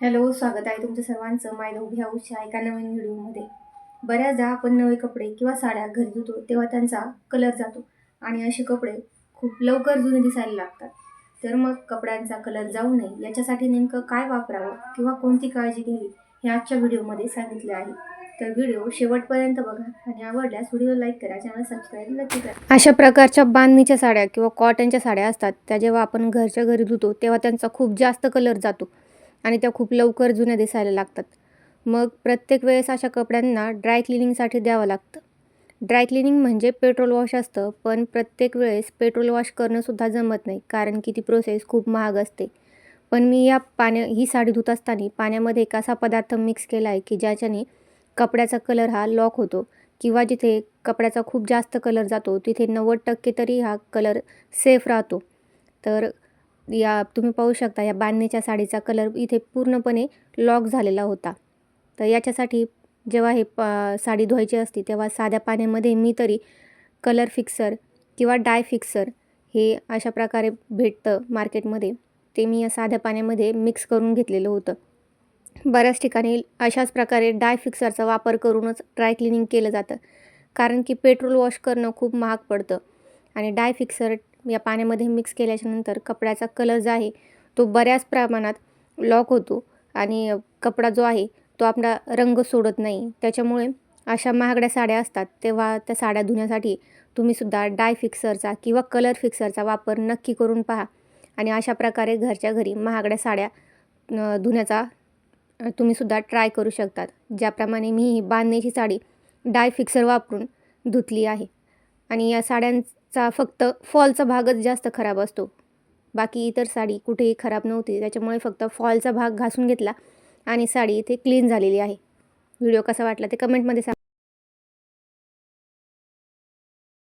Hello स्वागत आहे तुमचं सर्वांचं माय उभ्या उशा एका नवीन व्हिडिओमध्ये. बऱ्याचदा आपण नवे कपडे किंवा साड्या घरी धुतो तेव्हा त्यांचा कलर जातो आणि असे कपडे खूप लवकर जुने दिसायला लागतात. तर मग कपड्यांचा कलर जाऊ नये याच्यासाठी नेमकं काय वापरावं किंवा कोणती काळजी घ्यावी हे आजच्या व्हिडिओमध्ये सांगितले आहे. तर व्हिडिओ शेवटपर्यंत बघा आणि आवडल्यास व्हिडिओ लाईक करा चॅनल सबस्क्राईब नक्की करा. अशा प्रकारच्या बांधणीच्या साड्या किंवा कॉटनच्या साड्या असतात त्या जेव्हा आपण घरच्या घरी धुतो तेव्हा त्यांचा खूप जास्त कलर जातो. आणि त्या खूप लवकर जुन्या दिसायला लागतात. मग प्रत्येक वेळेस अशा कपड्यांना ड्राय क्लिनिंगसाठी द्यावं लागतं. ड्राय क्लिनिंग म्हणजे पेट्रोल वॉश असतं पण प्रत्येक वेळेस पेट्रोल वॉश करणंसुद्धा जमत नाही कारण की ती प्रोसेस खूप महाग असते. पण मी या पाण्या ही साडी धुत असताना पाण्यामध्ये एक असा पदार्थ मिक्स केला आहे की ज्याच्याने कपड्याचा कलर हा लॉक होतो किंवा जिथे कपड्याचा खूप जास्त कलर जातो तिथे नव्वद टक्के तरी हा कलर सेफ राहतो. तर या तुम्ही पाहू शकता या बांधणीच्या साडीचा कलर इथे पूर्णपणे लॉक झालेला होता. तर याच्यासाठी जेव्हा हे प साडी धुवायची असते तेव्हा साध्या पाण्यामध्ये मी तरी कलर फिक्सर किंवा डाय फिक्सर हे अशा प्रकारे भेटतं मार्केटमध्ये. ते मी या साध्या पाण्यामध्ये मिक्स करून घेतलेलं होतं. बऱ्याच ठिकाणी अशाच प्रकारे डाय फिक्सरचा वापर करूनच ड्राय क्लिनिंग केलं जातं. कारण की पेट्रोल वॉश करणं खूप महाग पडतं. आणि डाय फिक्सर या पाण्यामध्ये मिक्स केल्याच्यानंतर कपड्याचा कलर जो आहे तो बऱ्याच प्रमाणात लॉक होतो आणि कपडा जो आहे तो आपला रंग सोडत नाही. त्याच्यामुळे अशा महागड्या साड्या असतात तेव्हा त्या साड्या धुण्यासाठी तुम्हीसुद्धा डाय फिक्सरचा किंवा कलर फिक्सरचा वापर नक्की करून पहा आणि अशा प्रकारे घरच्या घरी महागड्या साड्या धुण्याचा तुम्हीसुद्धा ट्राय करू शकतात. ज्याप्रमाणे मी ही बांधण्याची साडी डाय फिक्सर वापरून धुतली आहे. आणि या साड्यां चा फक्त फॉलचा भागच जास्त खराब असतो. बाकी इतर साडी कुठेही खराब नव्हती त्याच्यामुळे फक्त फॉलचा भाग घासून घेतला आणि साडी इथे क्लीन झालेली आहे. व्हिडिओ कसा वाटला ते कमेंटमध्ये सांग.